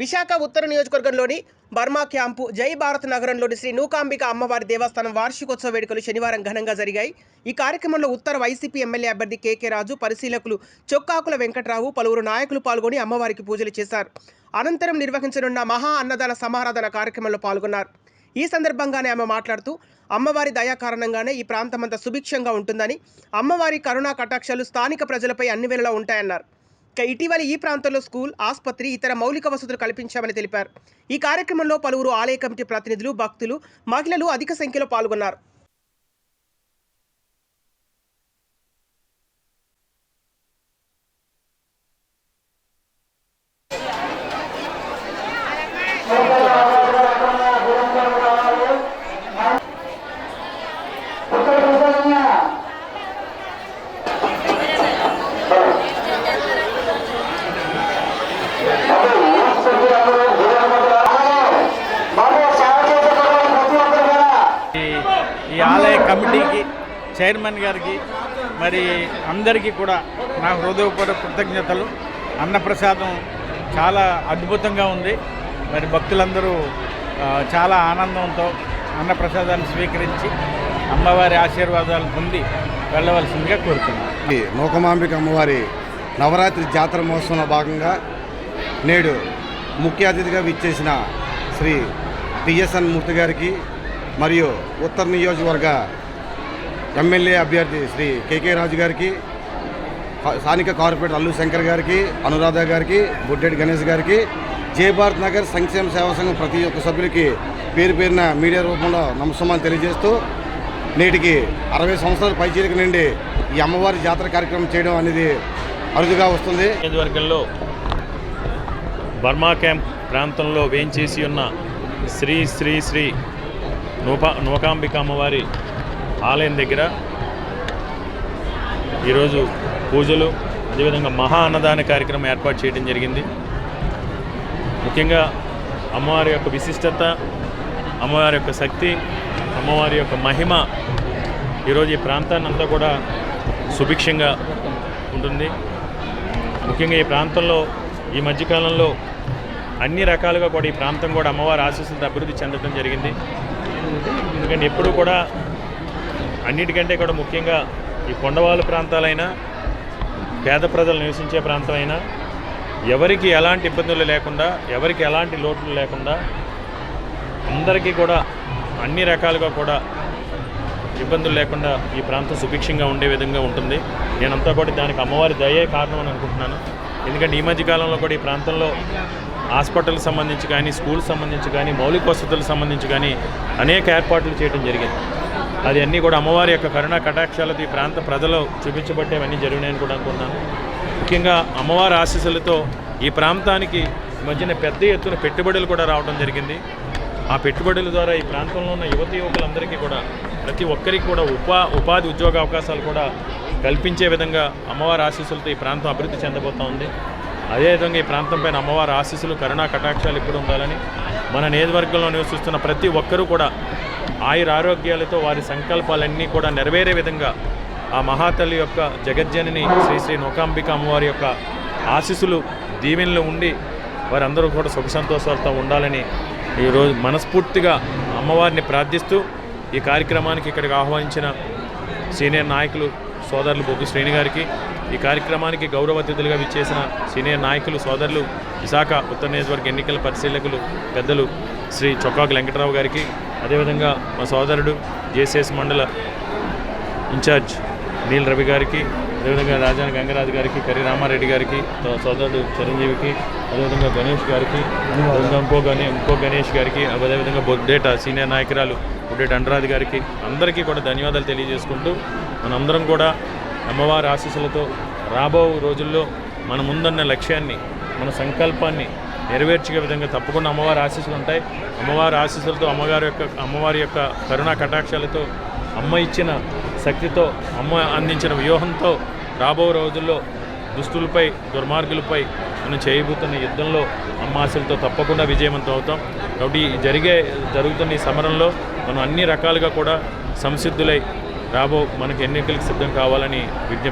విశాఖ ఉత్తర నియోజకవర్గంలోని Burma camp జై భారత్ నగరంలోని శ్రీ నూకాంబిక అమ్మవారి దేవస్థానం వార్షికోత్సవ వేడుకలు శనివారం ఘనంగా జరిగాయి. ఈ కార్యక్రమంలో ఉత్తర వైసీపీ ఎమ్మెల్యే అభ్యర్థి కేకే రాజు పరిశీలకులు చొక్కాకుల వెంకట్రావు పలువురు నాయకులు పాల్గొని అమ్మవారికి పూజలు చేశారు. అనంతరం నిర్వహించనున్న మహా అన్నదాన సమారాధన కార్యక్రమంలో పాల్గొన్నారు. ఈ సందర్భంగానే ఆమె మాట్లాడుతూ అమ్మవారి దయా కారణంగానే ఈ ప్రాంతమంతా సుభిక్షంగా ఉంటుందని అమ్మవారి కరుణా కటాక్షాలు స్థానిక ప్రజలపై అన్ని వేళలా ఉంటాయన్నారు. ఇటీవల ఈ ప్రాంతంలో స్కూల్ ఆసుపత్రి ఇతర మౌలిక వసతులు కల్పించామని తెలిపారు. ఈ కార్యక్రమంలో పలువురు ఆలయ కమిటీ ప్రతినిధులు భక్తులు మహిళలు అధిక సంఖ్యలో పాల్గొన్నారు ఈ ఈ ఆలయ కమిటీకి చైర్మన్ గారికి మరి అందరికీ కూడా నా హృదయపూర్వక కృతజ్ఞతలు. అన్నప్రసాదం చాలా అద్భుతంగా ఉంది. మరి భక్తులందరూ చాలా ఆనందంతో అన్నప్రసాదాన్ని స్వీకరించి అమ్మవారి ఆశీర్వాదాలు పొంది వెళ్ళవలసిందిగా కోరుతున్నాను. ఈ మూకమాంబిక అమ్మవారి నవరాత్రి జాతర మహోత్సవంలో భాగంగా నేడు ముఖ్య అతిథిగా విచ్చేసిన శ్రీ పిఎస్ఎన్ మూర్తి గారికి మరియు ఉత్తర నియోజకవర్గ ఎమ్మెల్యే అభ్యర్థి శ్రీ కేకే రాజు గారికి స్థానిక కార్పొరేటర్ అల్లు శంకర్ గారికి అనురాధ గారికి బుడ్డెడ్ గణేష్ గారికి జయభారత్ నగర్ సంక్షేమ సేవా సంఘం ప్రతి ఒక్క సభ్యులకి పేరు పేరున మీడియా రూపంలో నమస్సమాలు తెలియజేస్తూ నేటికి అరవై సంవత్సరాల పైచీలిక నుండి ఈ అమ్మవారి జాతర కార్యక్రమం చేయడం అనేది అరుదుగా వస్తుంది. నియోజకవర్గంలో బర్మా క్యాంప్ ప్రాంతంలో వేంచేసి ఉన్న శ్రీ శ్రీ శ్రీ నూపా నూకాంబిక అమ్మవారి ఆలయం దగ్గర ఈరోజు పూజలు అదేవిధంగా మహా అన్నదాన కార్యక్రమం ఏర్పాటు చేయడం జరిగింది. ముఖ్యంగా అమ్మవారి యొక్క విశిష్టత అమ్మవారి యొక్క శక్తి అమ్మవారి యొక్క మహిమ ఈరోజు ఈ ప్రాంతాన్ని అంతా కూడా సుభిక్షంగా ఉంటుంది. ముఖ్యంగా ఈ ప్రాంతంలో ఈ మధ్యకాలంలో అన్ని రకాలుగా కూడా ఈ ప్రాంతం కూడా అమ్మవారి ఆశీస్సులతో అభివృద్ధి చెందడం జరిగింది. ఎందుకంటే ఎప్పుడు కూడా అన్నిటికంటే కూడా ముఖ్యంగా ఈ కొండవాళ్ళ ప్రాంతాలైనా పేద ప్రజలు నివసించే ప్రాంతం అయినా ఎవరికి ఎలాంటి ఇబ్బందులు లేకుండా ఎవరికి ఎలాంటి లోట్లు లేకుండా అందరికీ కూడా అన్ని రకాలుగా కూడా ఇబ్బందులు లేకుండా ఈ ప్రాంతం సుభిక్షంగా ఉండే విధంగా ఉంటుంది. నేనంతా కూడా దానికి అమ్మవారి దయే కారణం అని అనుకుంటున్నాను. ఎందుకంటే ఈ మధ్యకాలంలో కూడా ఈ ప్రాంతంలో హాస్పిటల్కి సంబంధించి కానీ స్కూల్ సంబంధించి కానీ మౌలిక వసతులకు సంబంధించి కానీ అనేక ఏర్పాట్లు చేయడం జరిగింది. అది అన్నీ కూడా అమ్మవారి యొక్క కరుణా కటాక్షాలతో ఈ ప్రాంత ప్రజలు చూపించబట్టేవన్నీ జరిగినాయని కూడా అనుకున్నాను ముఖ్యంగా అమ్మవారి ఆశీస్సులతో ఈ ప్రాంతానికి ఈ మధ్యన పెద్ద ఎత్తున పెట్టుబడులు కూడా రావడం జరిగింది. ఆ పెట్టుబడుల ద్వారా ఈ ప్రాంతంలో ఉన్న యువతి యువకులందరికీ కూడా ప్రతి ఒక్కరికి కూడా ఉపా ఉపాధి ఉద్యోగ అవకాశాలు కూడా కల్పించే విధంగా అమ్మవారి ఆశీస్సులతో ఈ ప్రాంతం అభివృద్ధి చెందబోతూ ఉంది. అదేవిధంగా ఈ ప్రాంతంపైన అమ్మవారి ఆశీస్సులు కరుణా కటాక్షాలు ఇప్పుడు ఉండాలని మన నియోజకవర్గంలో నివసిస్తున్న ప్రతి ఒక్కరూ కూడా ఆయుర ఆరోగ్యాలతో వారి సంకల్పాలన్నీ కూడా నెరవేరే విధంగా ఆ మహాతల్లి యొక్క జగజ్జనని శ్రీ శ్రీ నూకాంబిక అమ్మవారి యొక్క ఆశీస్సులు దీవెనలు ఉండి వారందరూ కూడా సుఖ సంతోషాలతో ఉండాలని ఈరోజు మనస్ఫూర్తిగా అమ్మవారిని ప్రార్థిస్తూ ఈ కార్యక్రమానికి ఇక్కడికి ఆహ్వానించిన సీనియర్ నాయకులు సోదరులు బొగ్గు శ్రేణి గారికి ఈ కార్యక్రమానికి గౌరవ అతిథులుగా విచ్చేసిన సీనియర్ నాయకులు సోదరులు విశాఖ ఉత్తర నియోజకవర్గ ఎన్నికల పరిశీలకులు పెద్దలు శ్రీ చొక్కాకు వెంకటరావు గారికి అదేవిధంగా మా సోదరుడు జేసీఎస్ మండల ఇన్ఛార్జ్ నీల్ రవి గారికి అదేవిధంగా రాజాని గంగరాజు గారికి కరి రామారెడ్డి గారికి సోదరుడు చిరంజీవికి అదేవిధంగా గణేష్ గారికి ఇంకో గణే ఇంకో గణేష్ గారికి అదేవిధంగా బొడ్డేట సీనియర్ నాయకురాలు బొడ్డేట అండరాజు గారికి అందరికీ కూడా ధన్యవాదాలు తెలియజేసుకుంటూ మనందరం కూడా అమ్మవారి ఆశీస్సులతో రాబో రోజుల్లో మన ముందున్న లక్ష్యాన్ని మన సంకల్పాన్ని నెరవేర్చే విధంగా తప్పకుండా అమ్మవారి ఆశీస్సులు ఉంటాయి. అమ్మవారి ఆశీస్సులతో అమ్మగారి యొక్క అమ్మవారి యొక్క కరుణా కటాక్షాలతో అమ్మ ఇచ్చిన శక్తితో అమ్మ అందించిన వ్యూహంతో రాబో రోజుల్లో దుస్తులపై దుర్మార్గులపై మనం చేయబోతున్న యుద్ధంలో అమ్మ ఆశలతో తప్పకుండా విజయవంతం అవుతాం. కాబట్టి జరిగే జరుగుతున్న ఈ సమరంలో మనం అన్ని రకాలుగా కూడా సంసిద్ధులై రాబో మనకి ఎన్నికలకు సిద్ధం కావాలని విజ్ఞప్తి